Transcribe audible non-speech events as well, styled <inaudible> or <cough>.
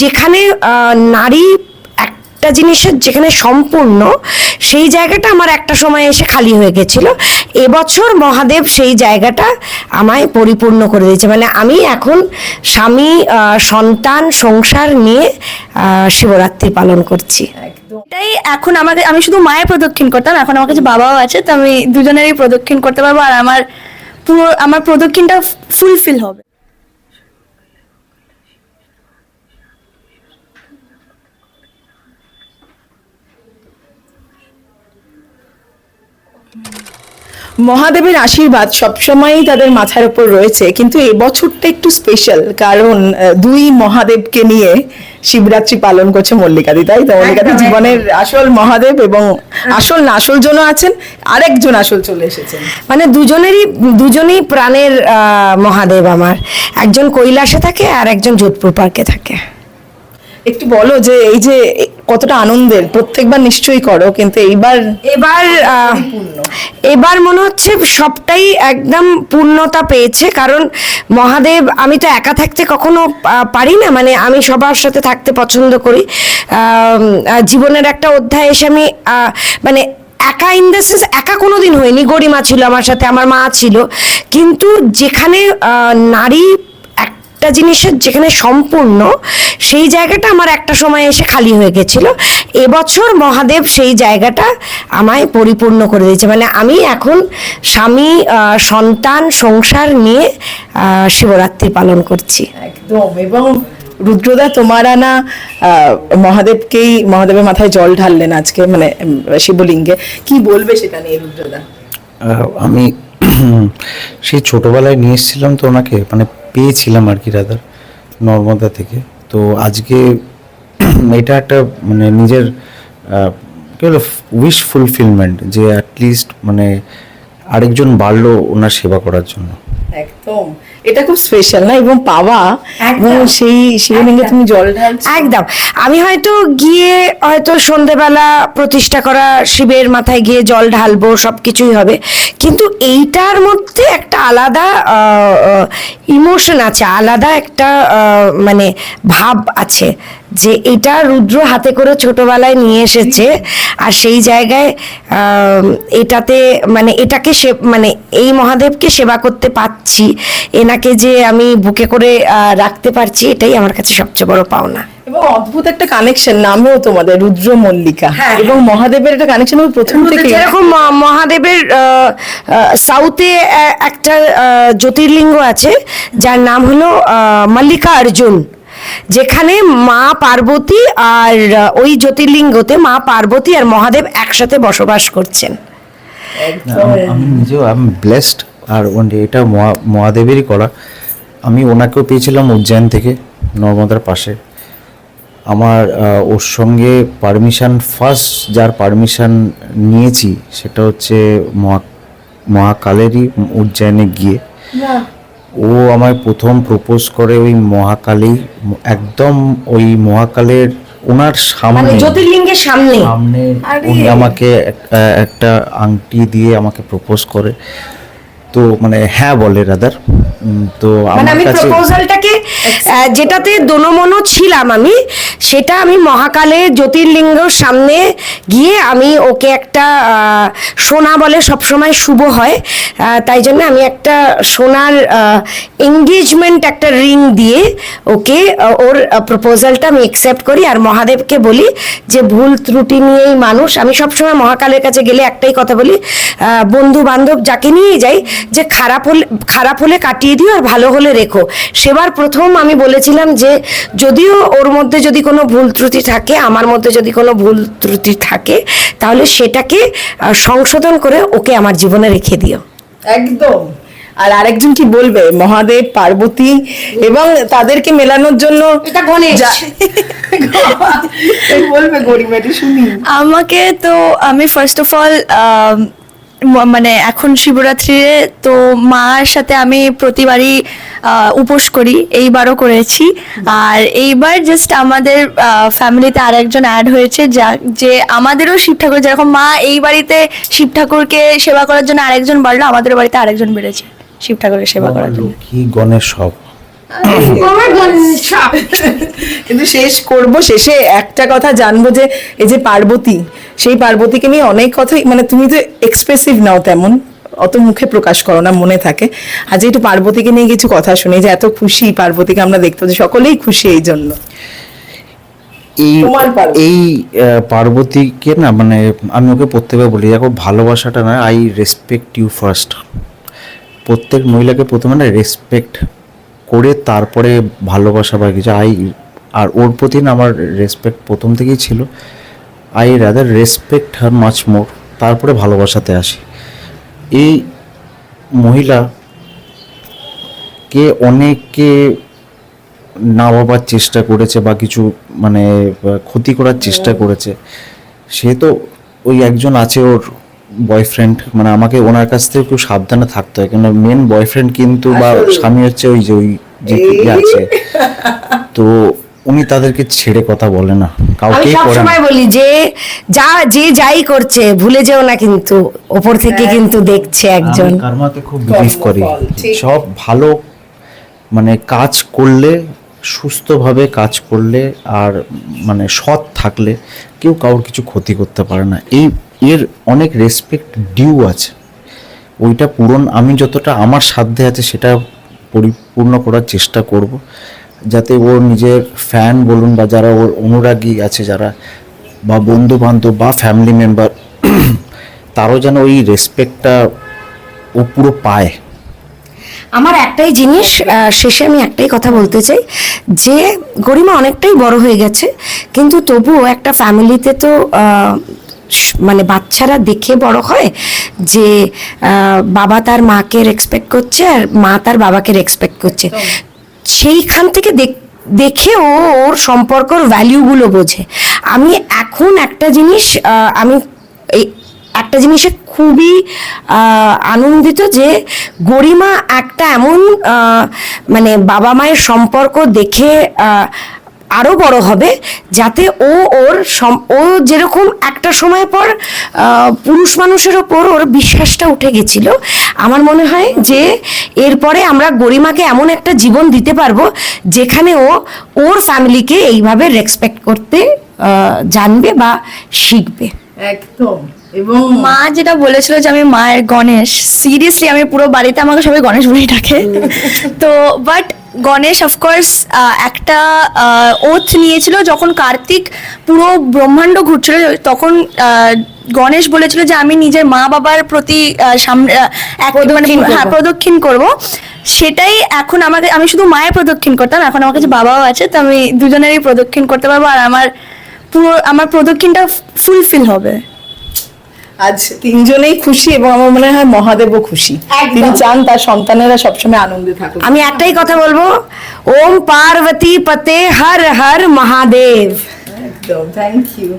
যেখানে নারী একটা জিনিসের যেখানে সম্পূর্ণ, সেই জায়গাটা আমার একটা সময় এসে খালি হয়ে গেছিল। এবছর মহাদেব সেই জায়গাটা আমায় পরিপূর্ণ করে দিয়েছে। মানে আমি এখন স্বামী সন্তান, সংসার নিয়ে শিবরাত্রি পালন করছি। এটাই এখন আমাকে, আমি শুধু মায়ের প্রদক্ষিণ করতাম, এখন আমার কাছে বাবাও আছে, তো আমি দুজনেরই প্রদক্ষিণ করতে পারব, আর আমার পুরো, আমার প্রদক্ষিণটা ফুলফিল হবে। মহাদেবের আশীর্বাদ সবসময়ই তাদের মাথার উপর রয়েছে কিন্তু এবছরটা একটু স্পেশাল কারণ দুই মহাদেবকে নিয়ে শিবরাত্রি পালন করছে মল্লিকাদি তাই তো? মল্লিকাদি জীবনের আসল মহাদেব এবং আসল না আসল জন আছেন আরেকজন আসল চলে এসেছেন। মানে দুজনেরই দুজনেই প্রাণের আহ, মহাদেব আমার। একজন কৈলাসে থাকে আর একজন যোধপুর পার্কে থাকে। একটু বলো যে এই যে কতটা আনন্দের, প্রত্যেকবার নিশ্চয়ই করো, কিন্তু এইবার এবার এবার মনে হচ্ছে সবটাই একদম পূর্ণতা পেয়েছে, কারণ মহাদেব, আমি তো একা থাকতে কখনো পারি না মানে আমি সবার সাথে থাকতে পছন্দ করি। জীবনের একটা অধ্যায় এসে আমি মানে একা ইন দ্য সেন্স একা কোনো দিন হয়নি, গরিমা ছিল আমার সাথে, আমার মা ছিল। কিন্তু যেখানে নারী একটা জিনিসের যেখানে সম্পূর্ণ সেই জায়গাটা আমার একটা সময় এসে খালি হয়ে গেছিল। এবছর মহাদেব সেই জায়গাটা আমায় পরিপূর্ণ করে দিয়েছে। মানে আমি এখন স্বামী সন্তান সংসার নিয়ে শিবরাত্রি পালন করছি। একদম এবং রুদ্রদা তোমার আনা মহাদেবকেই মহাদেবের মাথায় জল ঢাললেন আজকে মানে শিবলিঙ্গে। কি বলবে সেটা নিয়ে রুদ্রদা? আমি <clears throat> সেই ছোটবেলায় নিয়ে এসেছিলাম তো ওনাকে মানে পেয়েছিলাম আর কি রাদার নর্মদা থেকে। তো আজকে <clears throat> এটা একটা মানে নিজের উইশ ফুলফিলমেন্ট যে অ্যাটলিস্ট মানে আরেকজন বাড়লো ওনার সেবা করার জন্য। একদম। এটা খুব স্পেশাল না? এবং পাওয়া। এবং সেই শিবলিঙ্গে তুমি জল ঢালছো। একদম। আমি হয়তো গিয়ে হয়তো সন্ধেবেলা প্রতিষ্ঠা করা শিবের মাথায় গিয়ে জল ঢালবো সব কিছুই হবে। কিন্তু এইটার মধ্যে একটা আলাদা ইমোশন আছে আলাদা একটা মানে ভাব আছে। যে এটা রুদ্র হাতে করে ছোটবেলায় নিয়ে এসেছে। আর সেই জায়গায় এটাতে মানে এটাকে সে মানে এই মহাদেবকে সেবা করতে পাচ্ছি এনাকে যে আমি বুকে করে রাখতে পারছি এটাই আমার কাছে সবচেয়ে বড় পাওনা। এবং অদ্ভুত একটা কানেকশন নামেও তোমাদের রুদ্র মল্লিকা হ্যাঁ। এবং মহাদেবের একটা কানেকশন আমি প্রথম থেকে যেরকম মহাদেবের সাউথে একটা আহ, জ্যোতির্লিঙ্গ আছে যার নাম হলো আহ, মল্লিকা অর্জুন। যেখানে মা পার্বতী আর ওই জ্যোতির্লিঙ্গতে মা পার্বতী আর মহাদেব একসাথে বসবাস করছেন। আমি আমি নিজেও আমি ব্লেসড আর এটা মহা- মহাদেবেরই করা। আমি ওনাকেও পেয়েছিলাম উজ্জয়ন থেকে নর্মদার পাশে। আমার ওর সঙ্গে পারমিশন ফার্স্ট যার পারমিশন নিয়েছি সেটা হচ্ছে মহা মহাকালেরই উজ্জয়নে গিয়ে। ও আমায় প্রথম প্রপোজ করে ওই মহাকালী একদম ওই মহাকালের ওনার মানে সামনে জ্যোতির্লিঙ্গের সামনে। সামনে উনি আমাকে একটা আংটি দিয়ে আমাকে প্রপোজ করে। তো মানে হ্যাঁ বলে রাদার তো মানে আমার আমি কাছে প্রপোজালটাকে যেটাতে দোনমনো ছিলাম আমি, সেটা আমি মহাকালে জ্যোতির্লিঙ্গর সামনে গিয়ে আমি ওকে একটা সোনা বলে সবসময় শুভ হয়। তাই জন্য আমি একটা সোনার এঙ্গেজমেন্ট একটা রিং দিয়ে ওকে ওর প্রপোজালটা আমি অ্যাকসেপ্ট করি। আর মহাদেবকে বলি যে, ভুল ত্রুটি নিয়েই মানুষ। আমি সবসময় মহাকালের কাছে গেলে একটাই কথা বলি বন্ধু বান্ধব যাকে নিয়েই যাই, যে খারাপ হলে খারাপ হলে কাটিয়ে দিও আর ভালো হলে রেখো। সেবার প্রথম আমি বলেছিলাম যে যদিও ওর মধ্যে যদি কোনো ভুল ত্রুটি থাকে আমার মধ্যে যদি কোনো ভুল ত্রুটি থাকে তাহলে সেটাকে সংশোধন করে ওকে আমার জীবনে রেখে দিও। একদম। আর আরেকজন কি বলবে? মহাদেব পার্বতী এবং তাদেরকে মেলানোর জন্য এটা। <laughs> বলবে শুনি। আমাকে তো আমি ফার্স্ট অফ অল মানে এখন শিবরাত্রিরে তো মার সাথে আমি প্রতিবারই উপোস করি, এইবারও করেছি। আর এইবার জাস্ট আমাদের ফ্যামিলিতে আরেকজন অ্যাড হয়েছে যা, যে আমাদেরও শিব ঠাকুর, যেরকম মা এই বাড়িতে শিব ঠাকুরকে সেবা করার জন্য আরেকজন বাড়লো আমাদের বাড়িতে আরেকজন বেড়েছে শিব ঠাকুরের সেবা করার জন্য। লক্ষ্মী গণেশ কিন্তু শেষ করব শেষে একটা কথা জানব যে এই যে পার্বতী সেই পার্বতীকে নিয়ে অনেক কথাই মানে তুমি তো এক্সপ্রেসিভ নাও তেমন অত মুখে প্রকাশ করো না মনে থাকে। আজ একটু পার্বতীকে নিয়ে কিছু কথা শুনি যে এত খুশি পার্বতীকে আমরা দেখতে পাচ্ছি সকলেই খুশি এই জন্য। এই এই পার্বতীকে না মানে আমি ওকে প্রত্যেকবার বলি দেখো ভালোবাসাটা না আই রেসপেক্ট ইউ ফার্স্ট প্রত্যেক মহিলাকে প্রথমে না রেসপেক্ট করে তারপরে ভালোবাসা বা কিছু, আই, আর ওর প্রতি না আমার রেসপেক্ট প্রথম থেকেই ছিল। I rather respect her much more তারপরে ভালোবাসাতে আসি। এই মহিলা কে অনেকে না ভাবার চেষ্টা করেছে বা কিছু মানে ক্ষতি করার চেষ্টা করেছে। সে তো ওই একজন আছে ওর। বয়ফ্রেন্ড মানে আমাকে ওনার কাছ থেকে একটু সাবধানে থাকতে হয়। কেন মেন বয়ফ্রেন্ড কিন্তু বা স্বামী হচ্ছে ওই যে ওই যে ইয়ে আছে। তো উনি তাদেরকে ছেড়ে কথা বলে না। কাউকে করে না। বলি যে যা যে যাই করছে ভুলে যেও না কিন্তু ওপর থেকে কিন্তু দেখছে একজন। কার্মাতে খুব বিলিভ করি। সব ভালো মানে কাজ করলে সুস্থভাবে কাজ করলে আর মানে সৎ থাকলে কেউ কারোর কিছু ক্ষতি করতে পারে না। এই এর অনেক রেসপেক্ট ডিউ আছে। ওইটা পূরণ আমি যতটা আমার সাধ্যে আছে সেটা পরিপূর্ণ করার চেষ্টা করব। যাতে ওর নিজের ফ্যান বলুন বা যারা ওর অনুরাগী আছে যারা বা বন্ধু বান্ধব বা ফ্যামিলি মেম্বার তারও যেন ওই রেসপেক্টটা ও পুরো পায়। আমার একটাই জিনিস শেষে আমি একটাই কথা বলতে চাই, যে গরিমা অনেকটাই বড় হয়ে গেছে, কিন্তু তবুও একটা ফ্যামিলিতে তো মানে বাচ্চারা দেখে বড় হয় যে বাবা তার মাকে রেসপেক্ট করছে আর মা তার বাবাকে রেসপেক্ট করছে। সেইখান থেকে দেখ- দেখে ও ওর সম্পর্কর ভ্যালিউগুলো বোঝে। আমি এখন একটা জিনিস আমি একটা জিনিসে খুবই আনন্দিত যে, গরিমা একটা এমন মানে বাবা মায়ের সম্পর্ক দেখে আহ, আরও বড় হবে যাতে ও ওর সম- ও যেরকম একটা সময় পর পুরুষ মানুষের ওপর ওর বিশ্বাসটা উঠে গেছিল। আমার মনে হয় যে এরপরে আমরা গরিমাকে এমন একটা জীবন দিতে পারব যেখানে ও ওর ফ্যামিলিকে এইভাবে রেসপেক্ট করতে জানবে বা শিখবে। একদম। এবং মা যেটা বলেছিল যে আমি মায়ের গণেশ সিরিয়াসলি আমি পুরো বাড়িতে আমাকে সবাই গণেশ বলেই ডাকে। <laughs> তো বাট গণেশ অফকোর্স একটা ওথ নিয়েছিল যখন কার্তিক পুরো ব্রহ্মাণ্ড ঘুরছিল তখন গণেশ বলেছিল যে আমি নিজের মা বাবার প্রতি মানে হ্যাঁ। প্রদক্ষিণ করব। সেটাই এখন আমাকে আমি শুধু মায়ের প্রদক্ষিণ করতাম এখন আমার কাছে বাবাও আছে তো আমি দুজনেরই প্রদক্ষিণ করতে পারব। আর আমার পুরো আমার প্রদক্ষিণটা ফুলফিল হবে। আজ তিনজনেই খুশি এবং আমার মনে হয় মহাদেবও খুশি। তিনি চান তার সন্তানেরা সবসময় আনন্দে থাকুক। আমি একটাই কথা বলব ওম পার্বতী পতে হর হর মহাদেব। একদম থ্যাংক ইউ